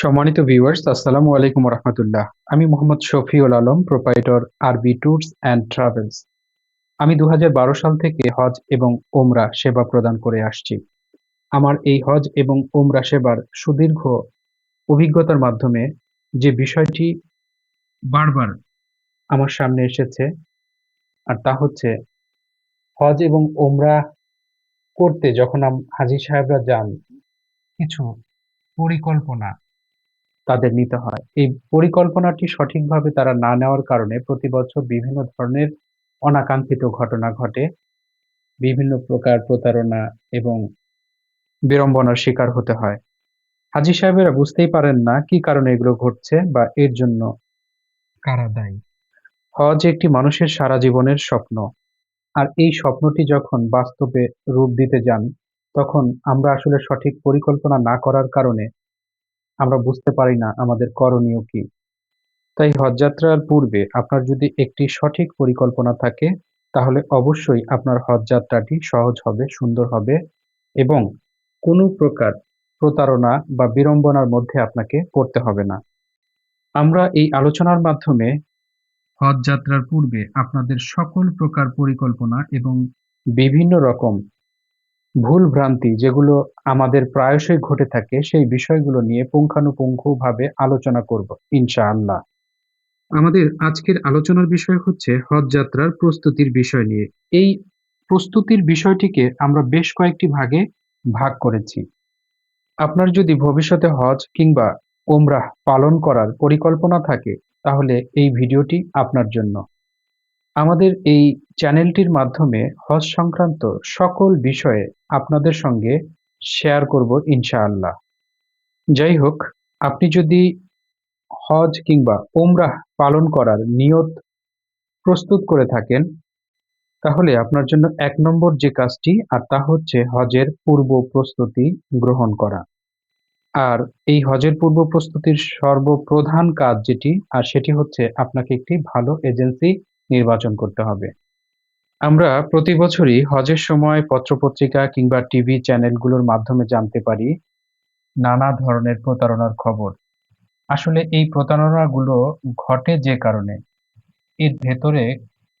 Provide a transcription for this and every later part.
সম্মানিত ভিউয়ার্স আসসালামু আলাইকুম রহমতুল্লাহ আমি Mohammad Shafiul Alam proprietor Arabi tours and travels আমি দু হাজার বারো সাল থেকে হজ এবং ওমরা সেবা প্রদান করে আসছি। আমার এই হজ এবং ওমরা সেবার সুদীর্ঘ অভিজ্ঞতার মাধ্যমে যে বিষয়টি বারবার আমার সামনে এসেছে, আর তা হচ্ছে হজ এবং ওমরা করতে যখন হাজি সাহেবরা যান, কিছু পরিকল্পনা তাদের নিতে হয়। এই পরিকল্পনাটি সঠিকভাবে তারা না নেওয়ার কারণে প্রতি বছর বিভিন্ন ধরনের অনাকাঙ্ক্ষিত ঘটনা ঘটে। বিভিন্ন প্রকার প্রতারণা এবং বিড়ম্বনার শিকার হতে হয়। হাজি সাহেবেরা বুঝতেই পারেন না কি কারণে এগুলো ঘটছে বা এর জন্য কারা দায়ী। হজ একটি মানুষের সারা জীবনের স্বপ্ন। আর এই স্বপ্নটি যখন বাস্তবে রূপ দিতে যান, তখন আমরা আসলে সঠিক পরিকল্পনা না করার কারণে আমরা বুঝতে পারি না আমাদের করণীয় কি। তাই হজযাত্রার পূর্বে আপনার যদি একটি সঠিক পরিকল্পনা থাকে, তাহলে অবশ্যই আপনার হজযাত্রাটি সহজ হবে, সুন্দর হবে এবং কোনো প্রকার প্রতারণা বা বিড়ম্বনার মধ্যে আপনাকে পড়তে হবে না। আমরা এই আলোচনার মাধ্যমে হজযাত্রার পূর্বে আপনাদের সকল প্রকার পরিকল্পনা এবং বিভিন্ন রকম ভুল ভ্রান্তি যেগুলো আমাদের প্রায়শই ঘটে থাকে, সেই বিষয়গুলো নিয়ে পুঙ্খানুপুঙ্খভাবে আলোচনা করব, ইনশাআল্লাহ। আমাদের আজকের আলোচনার বিষয় হচ্ছে হজ যাত্রার প্রস্তুতির বিষয় নিয়ে। এই প্রস্তুতির বিষয়টিকে আমরা বেশ কয়েকটি ভাগে ভাগ করেছি। আপনার যদি ভবিষ্যতে হজ কিংবা ওমরাহ পালন করার পরিকল্পনা থাকে, তাহলে এই ভিডিওটি আপনার জন্য। আমাদের এই চ্যানেলটির মাধ্যমে হজ সংক্রান্ত সকল বিষয়ে আপনাদের সঙ্গে শেয়ার করব ইনশাআল্লাহ। যাই হোক, আপনি যদি হজ কিংবা ওমরাহ পালন করার নিয়ত প্রস্তুত করে থাকেন, তাহলে আপনার জন্য এক নম্বর যে কাজটি, আর তা হচ্ছে হজের পূর্ব প্রস্তুতি গ্রহণ করা। আর এই হজের পূর্ব প্রস্তুতির সর্বপ্রধান কাজ যেটি, আর সেটি হচ্ছে আপনাকে একটি ভালো এজেন্সি নির্বাচন করতে হবে। আমরা প্রতি বছরই হজের সময় পত্রপত্রিকা কিংবা টিভি চ্যানেলগুলোর মাধ্যমে জানতে পারি নানা ধরনের প্রতারণার খবর। আসলে এই প্রতারণাগুলো ঘটে যে কারণে, এর ভেতরে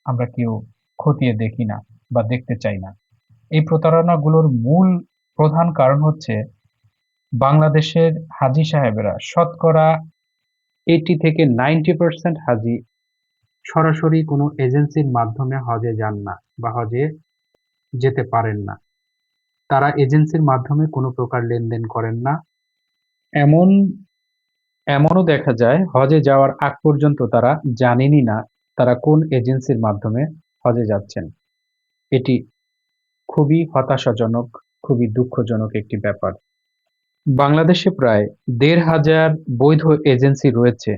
আমরা কেউ খতিয়ে দেখি না বা দেখতে চাই না। এই প্রতারণাগুলোর মূল প্রধান কারণ হচ্ছে বাংলাদেশের হাজি সাহেবেরা, শতকরা এইটি থেকে নাইনটি পার্সেন্ট হাজি সরাসরি কোনো এজেন্সির মাধ্যমে হজে যান না বা হজে যেতে পারেন না। তারা এজেন্সির মাধ্যমে কোনো প্রকার লেনদেন করেন না। এমন, এমনও দেখা যায়, হজে যাওয়ার আগ পর্যন্ত তারা জানেনই না তারা কোন এজেন্সির মাধ্যমে হজে যাচ্ছেন। এটি খুবই হতাশাজনক, খুবই দুঃখজনক একটি ব্যাপার। বাংলাদেশে প্রায় দেড় হাজার বৈধ এজেন্সি রয়েছে,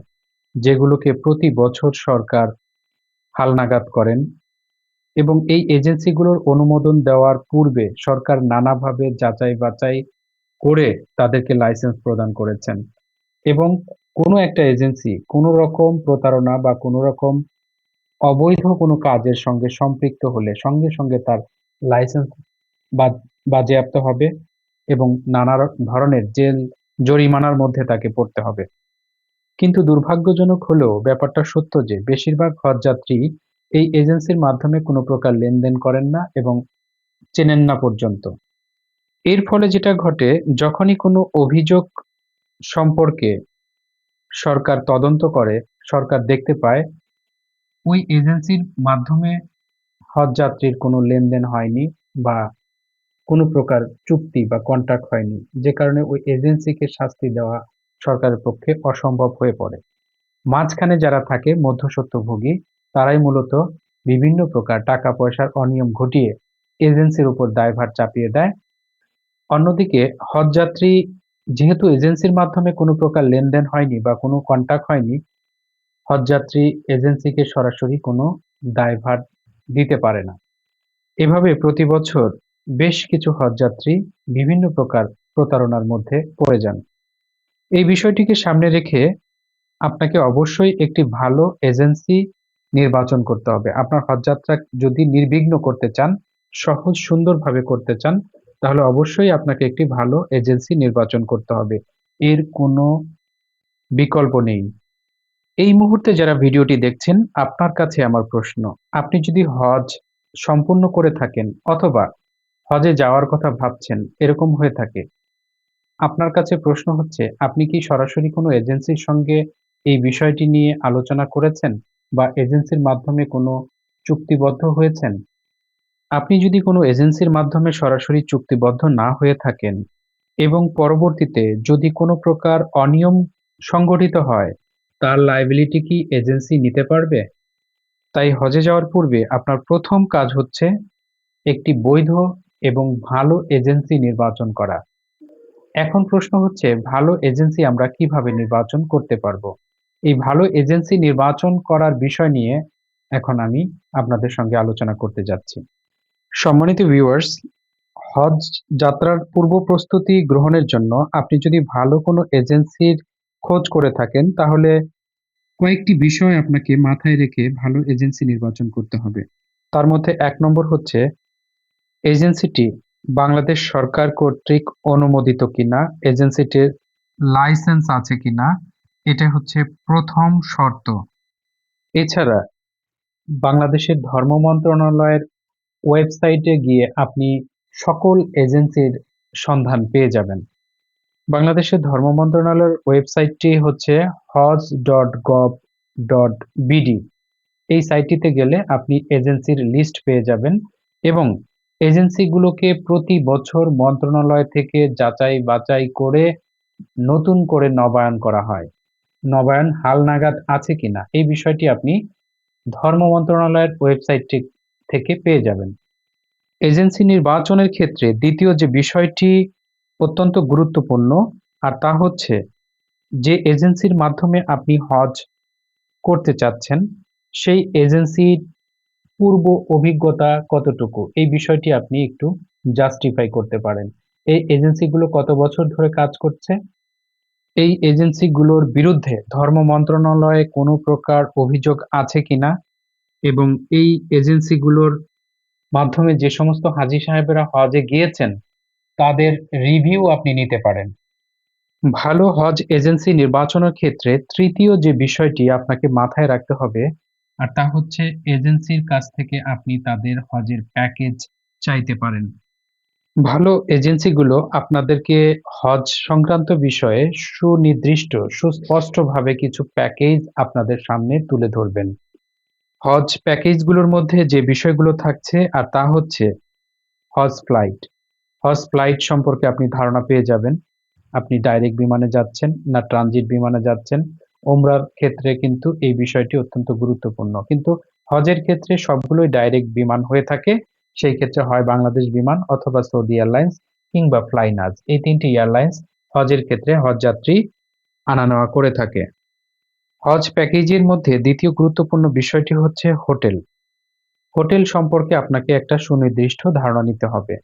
যেগুলোকে প্রতি বছর সরকার হালনাগাদ করেন এবং এই এজেন্সিগুলোর অনুমোদন দেওয়ার পূর্বে সরকার নানাভাবে যাচাই বাছাই করে তাদেরকে লাইসেন্স প্রদান করেছেন এবং কোনো একটা এজেন্সি কোনো রকম প্রতারণা বা কোনো রকম অবৈধ কোনো কাজের সঙ্গে সম্পৃক্ত হলে সঙ্গে সঙ্গে তার লাইসেন্স বাজেয়াপ্ত হবে এবং নানা ধরনের জেল জরিমানার মধ্যে তাকে পড়তে হবে। কিন্তু দুর্ভাগ্যজনক হলেও ব্যাপারটা সত্য যে বেশিরভাগ হজযাত্রী এই এজেন্সির মাধ্যমে কোনো প্রকার লেনদেন করেন না এবং চেনেন না পর্যন্ত। এর ফলে যেটা ঘটে, যখনই কোনো অভিযোগ সম্পর্কে সরকার তদন্ত করে, সরকার দেখতে পায়, ওই এজেন্সির মাধ্যমে হজযাত্রীর কোনো লেনদেন হয়নি বা কোনো প্রকার চুক্তি বা কন্ট্রাক্ট হয়নি। যে কারণে ওই এজেন্সিকে শাস্তি দেওয়া সরকারের পক্ষে অসম্ভব হয়ে পড়ে। মাঝখানে যারা থাকে মধ্যস্বত্বভোগী, তারাই মূলত বিভিন্ন প্রকার টাকা পয়সার অনিয়ম ঘটিয়ে এজেন্সির উপর দায়ভার চাপিয়ে দেয়। অন্যদিকে হজযাত্রী যেহেতু এজেন্সির মাধ্যমে কোনো প্রকার লেনদেন হয়নি বা কোনো কন্ট্যাক্ট হয়নি, হজযাত্রী এজেন্সিকে সরাসরি কোনো দায়ভার দিতে পারে না। এভাবে প্রতি বছর বেশ কিছু হজযাত্রী বিভিন্ন প্রকার প্রতারণার মধ্যে পড়ে যান। এই বিষয়টিকে সামনে রেখে আপনাকে অবশ্যই একটি ভালো এজেন্সি নির্বাচন করতে হবে। আপনার হজযাত্রা যদি নির্বিঘ্ন করতে চান, সহজ সুন্দরভাবে করতে চান, তাহলে অবশ্যই আপনাকে একটি ভালো এজেন্সি নির্বাচন করতে হবে। এর কোনো বিকল্প নেই। এই মুহূর্তে যারা ভিডিওটি দেখছেন, আপনার কাছে আমার প্রশ্ন। আপনি যদি হজ সম্পূর্ণ করে থাকেন অথবা হজে যাওয়ার কথা ভাবছেন, এরকম হয়ে থাকে আপনার কাছে প্রশ্ন হচ্ছে, আপনি কি সরাসরি কোনো এজেন্সির সঙ্গে এই বিষয়টি নিয়ে আলোচনা করেছেন বা এজেন্সির মাধ্যমে কোনো চুক্তিবদ্ধ হয়েছেন? আপনি যদি কোনো এজেন্সির মাধ্যমে সরাসরি চুক্তিবদ্ধ না হয়ে থাকেন এবং পরবর্তীতে যদি কোনো প্রকার অনিয়ম সংগঠিত হয়, তার লাইবিলিটি কি এজেন্সি নিতে পারবে? তাই হজে যাওয়ার পূর্বে আপনার প্রথম কাজ হচ্ছে একটি বৈধ এবং ভালো এজেন্সি নির্বাচন করা। এখন প্রশ্ন হচ্ছে, ভালো এজেন্সি আমরা কীভাবে নির্বাচন করতে পারব? এই ভালো এজেন্সি নির্বাচন করার বিষয় নিয়ে এখন আমি আপনাদের সঙ্গে আলোচনা করতে যাচ্ছি। সম্মানিত ভিউয়ার্স হজ যাত্রার পূর্ব প্রস্তুতি গ্রহণের জন্য আপনি যদি ভালো কোনো এজেন্সির খোঁজ করে থাকেন, তাহলে কয়েকটি বিষয় আপনাকে মাথায় রেখে ভালো এজেন্সি নির্বাচন করতে হবে। তার মধ্যে এক নম্বর হচ্ছে, এজেন্সিটি বাংলাদেশ সরকার কর্তৃক অনুমোদিত কিনা, এজেন্সিটির লাইসেন্স আছে কিনা, এটা হচ্ছে প্রথম শর্ত। এছাড়া, বাংলাদেশের ধর্ম মন্ত্রণালয়ের ওয়েবসাইটে গিয়ে আপনি সকল এজেন্সির সন্ধান পেয়ে যাবেন। বাংলাদেশের ধর্ম মন্ত্রণালয়ের ওয়েবসাইটটি হচ্ছে হজ ডট গভ ডট বিডি। এই সাইটটিতে গেলে আপনি এজেন্সির লিস্ট পেয়ে যাবেন এবং এজেন্সিগুলোকে প্রতি বছর মন্ত্রণালয় থেকে যাচাই বাছাই করে নতুন করে নবায়ন করা হয়। নবায়ন হালনাগাদ আছে কিনা? এই বিষয়টি আপনি ধর্ম মন্ত্রণালয়ের ওয়েবসাইটটি থেকে পেয়ে যাবেন। এজেন্সি নির্বাচনের ক্ষেত্রে দ্বিতীয় যে বিষয়টি অত্যন্ত গুরুত্বপূর্ণ, আর তা হচ্ছে যে এজেন্সির মাধ্যমে আপনি হজ করতে চাচ্ছেন, সেই এজেন্সির পূর্ব অভিজ্ঞতা কতটুকু? এই বিষয়টি আপনি একটু জাস্টিফাই করতে পারেন। এই এজেন্সিগুলো কত বছর ধরে কাজ করছে? এই এজেন্সিগুলোর বিরুদ্ধে ধর্ম মন্ত্রণালয়ে কোনো প্রকার অভিযোগ আছে কিনা? এবং এই এজেন্সিগুলোর মাধ্যমে যে সমস্ত হাজি সাহেবেরা হজে গিয়েছেন, তাদের রিভিউ আপনি নিতে পারেন। ভালো হজ এজেন্সি নির্বাচনের ক্ষেত্রে তৃতীয় যে বিষয়টি আপনাকে মাথায় রাখতে হবে আর তা হচ্ছে এজেন্সির কাছ থেকে আপনি তাদের হজের প্যাকেজ চাইতে পারেন। ভালো এজেন্সিগুলো আপনাদেরকে হজ সংক্রান্ত বিষয়ে সুনির্দিষ্ট, সুস্পষ্টভাবে কিছু প্যাকেজ আপনাদের সামনে তুলে ধরবেন। হজ প্যাকেজগুলোর মধ্যে যে বিষয়গুলো থাকছে, আর তা হচ্ছে হজ ফ্লাইট। হজ ফ্লাইট সম্পর্কে আপনি ধারণা পেয়ে যাবেন। আপনি ডাইরেক্ট বিমানে যাচ্ছেন না ট্রানজিট বিমানে যাচ্ছেন। ওমরার ক্ষেত্রে কিন্তু এই বিষয়টি অত্যন্ত গুরুত্বপূর্ণ। কিন্তু হজের ক্ষেত্রে সবগুলোই ডাইরেক্ট বিমান হয়ে থাকে। সেই ক্ষেত্রে হয় বাংলাদেশ বিমান অথবা সৌদি এয়ারলাইন্স কিংবা ফ্লাইনাজ এই তিনটি এয়ারলাইন্স হজের ক্ষেত্রে হজ যাত্রী আনা নেওয়া করে থাকে। হজ প্যাকেজের মধ্যে দ্বিতীয় গুরুত্বপূর্ণ বিষয়টি হচ্ছে হোটেল। হোটেল সম্পর্কে আপনাকে একটা সুনির্দিষ্ট ধারণা নিতে হবে।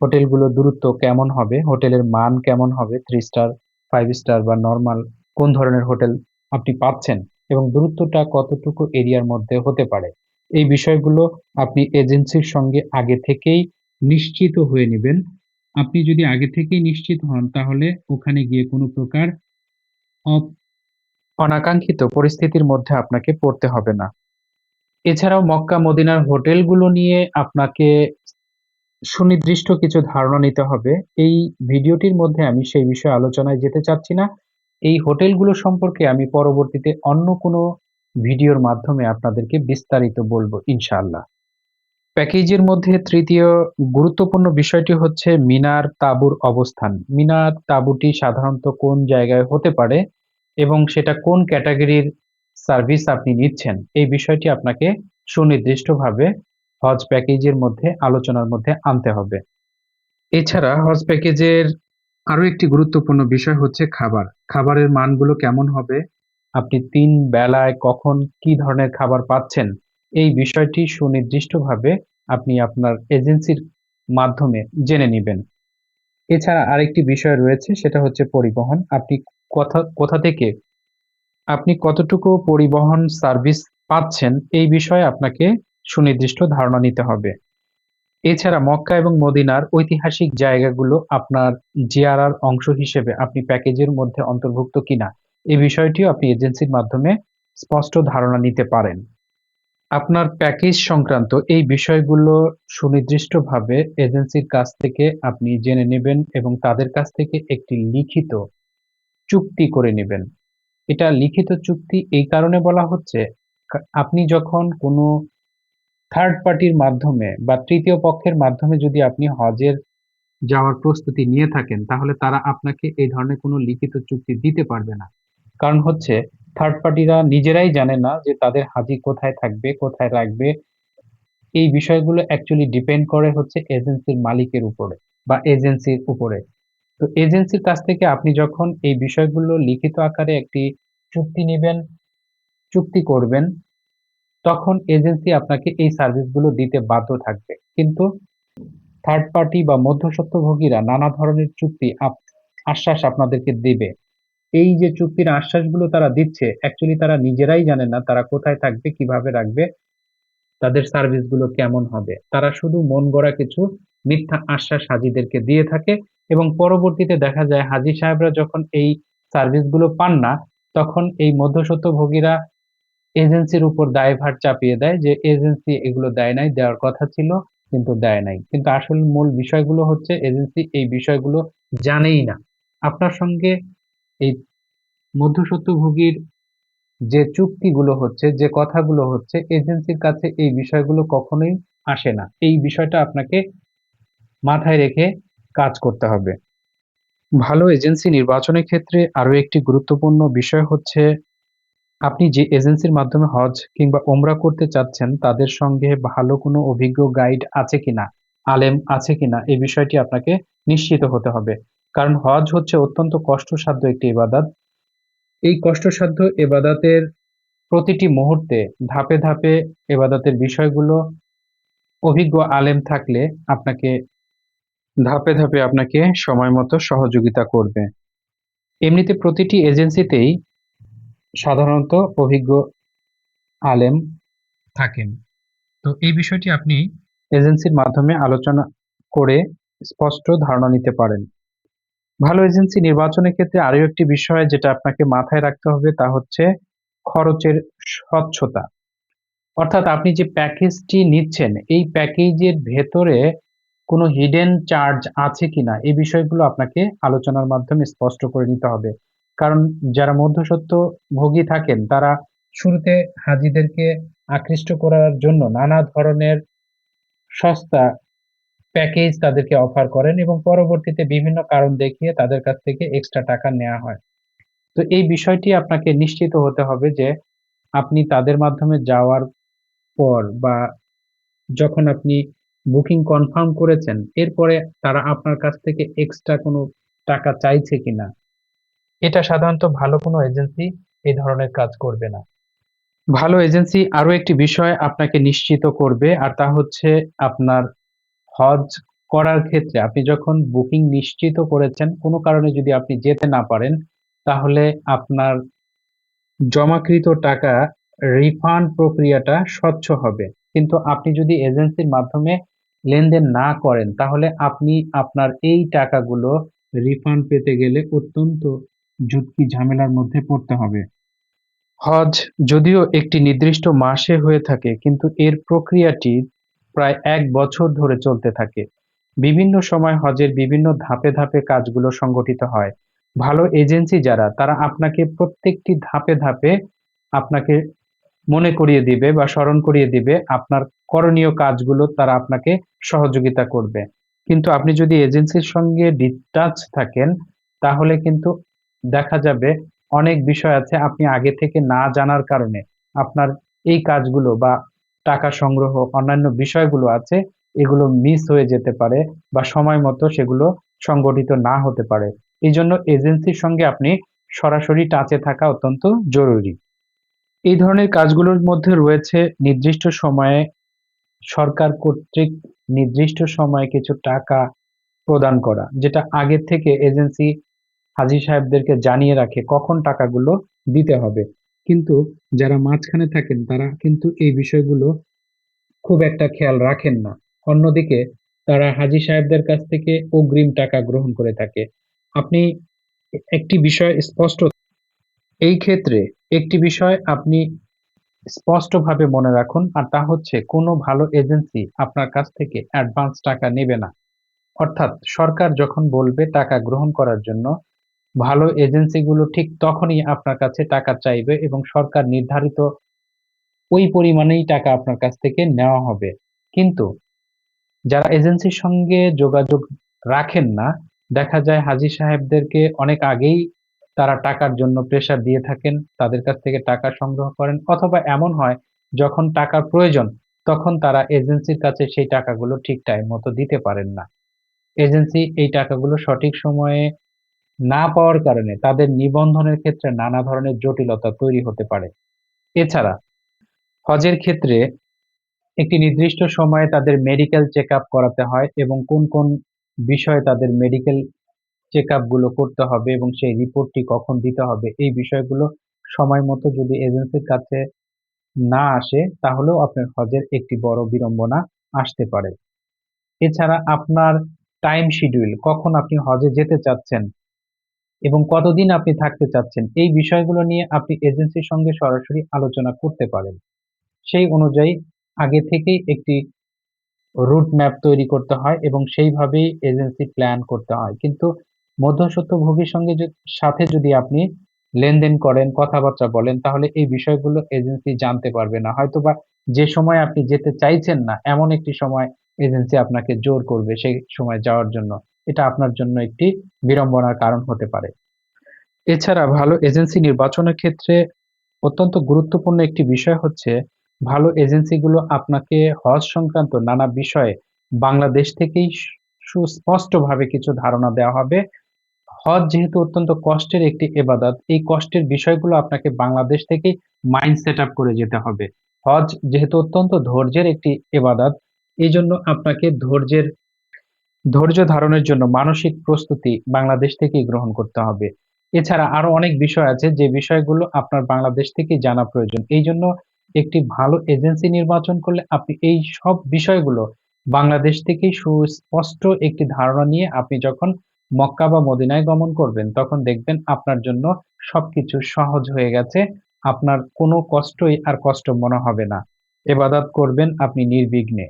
হোটেলগুলো দূরত্ব কেমন হবে? হোটেলের মান কেমন হবে? থ্রি স্টার ফাইভ স্টার বা নর্মাল কোন ধরনের হোটেল আপনি পাচ্ছেন এবং দূরত্বটা কতটুকু এরিয়ার মধ্যে হতে পারে। এই বিষয়গুলো আপনি এজেন্সির সঙ্গে আগে থেকেই নিশ্চিত হয়ে নেবেন। আপনি যদি আগে থেকেই নিশ্চিত হন, তাহলে ওখানে গিয়ে কোনো প্রকার অনাকাঙ্ক্ষিত পরিস্থিতির মধ্যে আপনাকে পড়তে হবে না। এছাড়াও মক্কা, মদিনার হোটেলগুলো নিয়ে আপনাকে সুনির্দিষ্ট কিছু ধারণা নিতে হবে। এই ভিডিওটির মধ্যে আমি সেই বিষয়ে আলোচনায় যেতে চাচ্ছি না। এই হোটেলগুলো সম্পর্কে আমি পরবর্তীতে অন্য কোনো ভিডিওর মাধ্যমে আপনাদেরকে বিস্তারিত বলব, ইনশাআল্লাহ। প্যাকেজের মধ্যে তৃতীয় গুরুত্বপূর্ণ বিষয়টি হচ্ছে মিনার তাঁবুর অবস্থান। মিনার তাঁবুটি সাধারণত কোন জায়গায় হতে পারে এবং সেটা কোন ক্যাটাগরির সার্ভিস আপনি নিচ্ছেন, এই বিষয়টি আপনাকে সুনির্দিষ্টভাবে হজ প্যাকেজের মধ্যে, আলোচনার মধ্যে আনতে হবে। এছাড়া হজ প্যাকেজের আরও একটি গুরুত্বপূর্ণ বিষয় হচ্ছে খাবার। খাবারের মানগুলো কেমন হবে? আপনি তিন বেলায় কখন কি ধরনের খাবার পাচ্ছেন? এই বিষয়টি সুনির্দিষ্টভাবে আপনি আপনার এজেন্সির মাধ্যমে জেনে নেবেন। এছাড়া আরেকটি বিষয় রয়েছে, সেটা হচ্ছে পরিবহন। আপনি কোথা কোথা থেকে আপনি কতটুকু পরিবহন সার্ভিস পাচ্ছেন, এই বিষয়ে আপনাকে সুনির্দিষ্ট ধারণা নিতে হবে। এছাড়া মক্কা এবং মদিনার ঐতিহাসিক জায়গাগুলো আপনার জিয়ারার অংশ হিসেবে আপনি প্যাকেজের মধ্যে অন্তর্ভুক্ত কিনা এই বিষয়টিও আপনি এজেন্সির মাধ্যমে স্পষ্ট ধারণা নিতে পারেন। আপনার প্যাকেজ সংক্রান্ত এই বিষয়গুলো সুনির্দিষ্টভাবে এজেন্সির কাছ থেকে আপনি জেনে নেবেন এবং তাদের কাছ থেকে একটি লিখিত চুক্তি করে নেবেন। এটা লিখিত চুক্তি এই কারণে বলা হচ্ছে, আপনি যখন কোনো থার্ড পার্টির মাধ্যমে বা তৃতীয় পক্ষের মাধ্যমে যদি আপনি হজের যাওয়ার প্রস্তুতি নিয়ে থাকেন, তাহলে তারা আপনাকে এই ধরনের কোনো লিখিত চুক্তি দিতে পারবে না। কারণ হচ্ছে থার্ড পার্টিরা নিজেরাই জানে না যে তাদের হাজি কোথায় থাকবে, কোথায় রাখবে। এই বিষয়গুলো অ্যাকচুয়ালি ডিপেন্ড করে হচ্ছে এজেন্সির মালিকের উপরে বা এজেন্সির উপরে। তো এজেন্সির কাছ থেকে আপনি যখন এই বিষয়গুলো লিখিত আকারে একটি চুক্তি নেবেন, চুক্তি করবেন তখন এজেন্সি আপনাকে এই সার্ভিসগুলো দিতে বাধ্য থাকবে। কিন্তু থার্ড পার্টি বা মধ্যস্বত্বভোগীরা নানা ধরনের চুক্তি আশ্বাস আপনাদেরকে দেবে। এই যে চুক্তির আশ্বাসগুলো তারা দিচ্ছে অ্যাকচুয়ালি তারা নিজেরাই জানে না তারা কোথায় থাকবে, কীভাবে রাখবে, তাদের সার্ভিসগুলো কেমন হবে। তারা শুধু মন গড়া কিছু মিথ্যা আশ্বাস হাজিদেরকে দিয়ে থাকে এবং পরবর্তীতে দেখা যায় হাজি সাহেবরা যখন এই সার্ভিসগুলো পান না, তখন এই মধ্যস্বত্বভোগীরা এজেন্সির উপর দায়ভার চাপিয়ে দেয় যে এজেন্সি এগুলো দেয় নাই, দেওয়ার কথা ছিল কিন্তু দেয় নাই। কিন্তু আসল মূল বিষয়গুলো হচ্ছে এজেন্সি এই বিষয়গুলো জানেই না। আপনার সঙ্গে এই মধ্যস্বত্বভোগীর যে চুক্তিগুলো হচ্ছে, যে কথাগুলো হচ্ছে, এজেন্সির কাছে এই বিষয়গুলো কখনোই আসে না। এই বিষয়টা আপনাকে মাথায় রেখে কাজ করতে হবে। ভালো এজেন্সি নির্বাচনের ক্ষেত্রে আরও একটি গুরুত্বপূর্ণ বিষয় হচ্ছে আপনি যে এজেন্সির মাধ্যমে হজ কিংবা ওমরা করতে চাচ্ছেন, তাদের সঙ্গে ভালো কোনো অভিজ্ঞ গাইড আছে কিনা, আলেম আছে কিনা, এই বিষয়টি আপনাকে নিশ্চিত হতে হবে। কারণ হজ হচ্ছে অত্যন্ত কষ্টসাধ্য একটি ইবাদত। এই কষ্টসাধ্য এবাদাতের প্রতিটি মুহূর্তে ধাপে ধাপে এবাদাতের বিষয়গুলো অভিজ্ঞ আলেম থাকলে আপনাকে ধাপে ধাপে আপনাকে সময় মতো সহযোগিতা করবে। এমনিতে প্রতিটি এজেন্সিতেই সাধারণত অভিজ্ঞ আলেম থাকেন। তো এই বিষয়টি আপনি এজেন্সির মাধ্যমে আলোচনা করে স্পষ্ট ধারণা নিতে পারেন। ভালো এজেন্সি নির্বাচনের ক্ষেত্রে আরও একটি বিষয় যেটা আপনাকে মাথায় রাখতে হবে তা হচ্ছে খরচের স্বচ্ছতা। অর্থাৎ আপনি যে প্যাকেজটি নিচ্ছেন, এই প্যাকেজের ভেতরে কোনো হিডেন চার্জ আছে কিনা, এই বিষয়গুলো আপনাকে আলোচনার মাধ্যমে স্পষ্ট করে নিতে হবে। কারণ যারা মধ্যসত্ত্ব ভোগী থাকেন, তারা শুরুতে হাজিদেরকে আকৃষ্ট করার জন্য নানা ধরনের সস্তা প্যাকেজ তাদেরকে অফার করেন এবং পরবর্তীতে বিভিন্ন কারণ দেখিয়ে তাদের কাছ থেকে এক্সট্রা টাকা নেওয়া হয়। তো এই বিষয়টি আপনাকে নিশ্চিত হতে হবে যে আপনি তাদের মাধ্যমে যাওয়ার পর বা যখন আপনি বুকিং কনফার্ম করেছেন, এরপরে তারা আপনার কাছ থেকে এক্সট্রা কোনো টাকা চাইছে কিনা। এটা সাধারণত ভালো কোনো এজেন্সি এই ধরনের কাজ করবে না। ভালো এজেন্সি আরও একটি বিষয় আপনাকে নিশ্চিত করবে, আর তা হচ্ছে আপনার হজ করার ক্ষেত্রে আপনি যখন বুকিং নিশ্চিত করেছেন, কোনো কারণে যদি আপনি যেতে না পারেন, তাহলে আপনার জমাকৃত টাকা রিফান্ড প্রক্রিয়াটা স্বচ্ছ হবে। কিন্তু আপনি যদি এজেন্সির মাধ্যমে লেনদেন না করেন, তাহলে আপনি আপনার এই টাকাগুলো রিফান্ড পেতে গেলে অত্যন্ত ঝুঁকি ঝামেলার মধ্যে পড়তে হবে? হজ যদিও একটি নির্দিষ্ট মাসে হয়ে থাকে, কিন্তু এর প্রক্রিয়াটি প্রায় এক বছর ধরে চলতে থাকে। বিভিন্ন সময় হজের বিভিন্ন ধাপে ধাপে কাজগুলো সংগঠিত হয়। ভালো এজেন্সি যারা, তারা আপনাকে প্রত্যেকটি ধাপে ধাপে আপনাকে মনে করিয়ে দিবে বা স্মরণ করিয়ে দিবে, আপনার করণীয় কাজগুলো তারা আপনাকে সহযোগিতা করবে। কিন্তু আপনি যদি এজেন্সির সঙ্গে ডিটাচ থাকেন, তাহলে কিন্তু দেখা যাবে অনেক বিষয় আছে আপনি আগে থেকে না জানার কারণে আপনার এই কাজগুলো বা টাকা সংগ্রহ, অন্যান্য বিষয়গুলো আছে, এগুলো মিস হয়ে যেতে পারে বা সময় মতো সেগুলো সংগঠিত না হতে পারে। এই জন্য এজেন্সির সঙ্গে আপনি সরাসরি টাচে থাকা অত্যন্ত জরুরি। এই ধরনের কাজগুলোর মধ্যে রয়েছে নির্দিষ্ট সময়ে সরকার কর্তৃক নির্দিষ্ট সময়ে কিছু টাকা প্রদান করা, যেটা আগে থেকে এজেন্সি হাজি সাহেবদেরকে জানিয়ে রাখে কখন টাকাগুলো দিতে হবে। কিন্তু যারা মাঝখানে থাকেন, তারা কিন্তু এই বিষয়গুলো খুব একটা খেয়াল রাখেন না। অন্যদিকে তারা হাজি সাহেবদের কাছ থেকে অগ্রিম টাকা গ্রহণ করে থাকে। আপনি একটি বিষয় স্পষ্ট এই ক্ষেত্রে একটি বিষয় আপনি স্পষ্টভাবে মনে রাখুন, আর তা হচ্ছে কোনো ভালো এজেন্সি আপনার কাছ থেকে অ্যাডভান্স টাকা নেবে না। অর্থাৎ সরকার যখন বলবে টাকা গ্রহণ করার জন্য ভালো এজেন্সিগুলো ঠিক তখনই আপনার কাছে টাকা চাইবে এবং সরকার নির্ধারিত ওই পরিমাণেই টাকা আপনার কাছ থেকে নেওয়া হবে। কিন্তু যারা এজেন্সির সঙ্গে যোগাযোগ রাখেন না, দেখা যায় হাজি সাহেবদেরকে অনেক আগেই তারা টাকার জন্য প্রেসার দিয়ে থাকেন, তাদের কাছ থেকে টাকা সংগ্রহ করেন অথবা এমন হয় যখন টাকার প্রয়োজন, তখন তারা এজেন্সির কাছে সেই টাকাগুলো ঠিক টাইম মতো দিতে পারেন না। এজেন্সি এই টাকাগুলো সঠিক সময়ে না পাওয়ার কারণে তাদের নিবন্ধনের ক্ষেত্রে নানা ধরনের জটিলতা তৈরি হতে পারে। এছাড়া, হজের ক্ষেত্রে একটি নির্দিষ্ট সময়ে তাদের মেডিকেল চেক করাতে হয় এবং কোন কোন বিষয়ে তাদের মেডিকেল চেকগুলো করতে হবে এবং সেই রিপোর্টটি কখন দিতে হবে, এই বিষয়গুলো সময় মতো যদি এজেন্সির কাছে না আসে, তাহলেও আপনার হজের একটি বড় বিড়ম্বনা আসতে পারে। এছাড়া আপনার টাইম শিডিউল কখন আপনি হজে যেতে চাচ্ছেন এবং কতদিন আপনি থাকতে চাচ্ছেন, এই বিষয়গুলো নিয়ে আপনি এজেন্সির সঙ্গে সরাসরি আলোচনা করতে পারেন। সেই অনুযায়ী আগে থেকেই একটি রুট ম্যাপ তৈরি করতে হয় এবং সেইভাবেই এজেন্সি প্ল্যান করতে হয়। কিন্তু মধ্যস্বত্বভোগীর সঙ্গে সাথে যদি আপনি লেনদেন করেন, কথাবার্তা বলেন, তাহলে এই বিষয়গুলো এজেন্সি জানতে পারবে না। হয়তোবা যে সময় আপনি যেতে চাইছেন না, এমন একটি সময় এজেন্সি আপনাকে জোর করবে সেই সময় যাওয়ার জন্য। এটা আপনার জন্য একটি বিড়ম্বনার কারণ হতে পারে। এছাড়া ভালো এজেন্সি নির্বাচনের ক্ষেত্রে অত্যন্ত গুরুত্বপূর্ণ একটি বিষয় হচ্ছে, ভালো এজেন্সিগুলো আপনাকে হজ সংক্রান্ত নানা বিষয়ে বাংলাদেশ থেকেই সুস্পষ্টভাবে কিছু ধারণা দেওয়া হবে। হজ যেহেতু অত্যন্ত কষ্টের একটি এবাদত, এই কষ্টের বিষয়গুলো আপনাকে বাংলাদেশ থেকেই মাইন্ড সেট আপ করে যেতে হবে। হজ যেহেতু অত্যন্ত ধৈর্যের একটি এবাদত এই জন্য আপনাকে ধৈর্যের ধৈর্য ধারণের জন্য মানসিক প্রস্তুতি বাংলাদেশ থেকেই গ্রহণ করতে হবে। এছাড়া আরও অনেক বিষয় আছে, যে বিষয়গুলো আপনার বাংলাদেশ থেকেই জানা প্রয়োজন। এই জন্য একটি ভালো এজেন্সি নির্বাচন করলে আপনি এই সব বিষয়গুলো বাংলাদেশ থেকেই সুস্পষ্ট একটি ধারণা নিয়ে আপনি যখন মক্কা বা মদিনায় গমন করবেন, তখন দেখবেন আপনার জন্য সবকিছু সহজ হয়ে গেছে। আপনার কোনো কষ্টই আর কষ্ট মনে হবে না। এবাদাত করবেন আপনি নির্বিঘ্নে।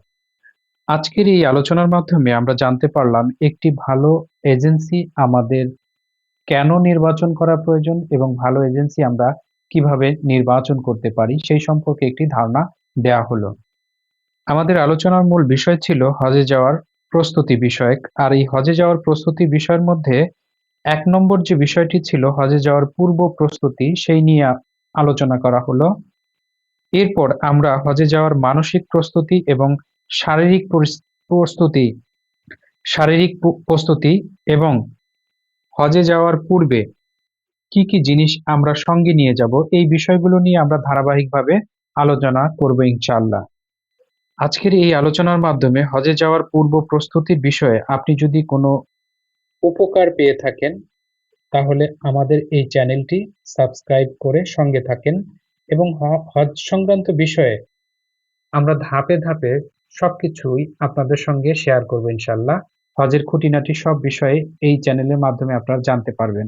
আজকের এই আলোচনার মাধ্যমে আমরা জানতে পারলাম একটি ভালো এজেন্সি আমাদের কেন নির্বাচন করা প্রয়োজন এবং ভালো এজেন্সি আমরা কীভাবে নির্বাচন করতে পারি সেই সম্পর্কে একটি ধারণা দেয়া হলো। আমাদের আলোচনার মূল বিষয় ছিল হজে যাওয়ার প্রস্তুতি বিষয়ক। আর এই হজে যাওয়ার প্রস্তুতি বিষয়ের মধ্যে এক নম্বর যে বিষয়টি ছিল হজে যাওয়ার পূর্ব প্রস্তুতি, সেই নিয়ে আলোচনা করা হলো। এরপর আমরা হজে যাওয়ার মানসিক প্রস্তুতি এবং শারীরিক প্রস্তুতি শারীরিক প্রস্তুতি এবং হজে যাওয়ার পূর্বে কি কি জিনিস আমরা সঙ্গে নিয়ে যাব এই বিষয়গুলো নিয়ে আমরা ধারাবাহিকভাবে আলোচনা করব ইনশাআল্লাহ। আজকের এই আলোচনার মাধ্যমে হজে যাওয়ার পূর্ব প্রস্তুতির বিষয়ে আপনি যদি কোনো উপকার পেয়ে থাকেন, তাহলে আমাদের এই চ্যানেলটি সাবস্ক্রাইব করে সঙ্গে থাকেন এবং হজ সংক্রান্ত বিষয়ে আমরা ধাপে ধাপে সবকিছুই আপনাদের সঙ্গে শেয়ার করব ইনশাল্লাহ। হজের খুঁটিনাটি সব বিষয়ে এই চ্যানেলের মাধ্যমে আপনারা জানতে পারবেন।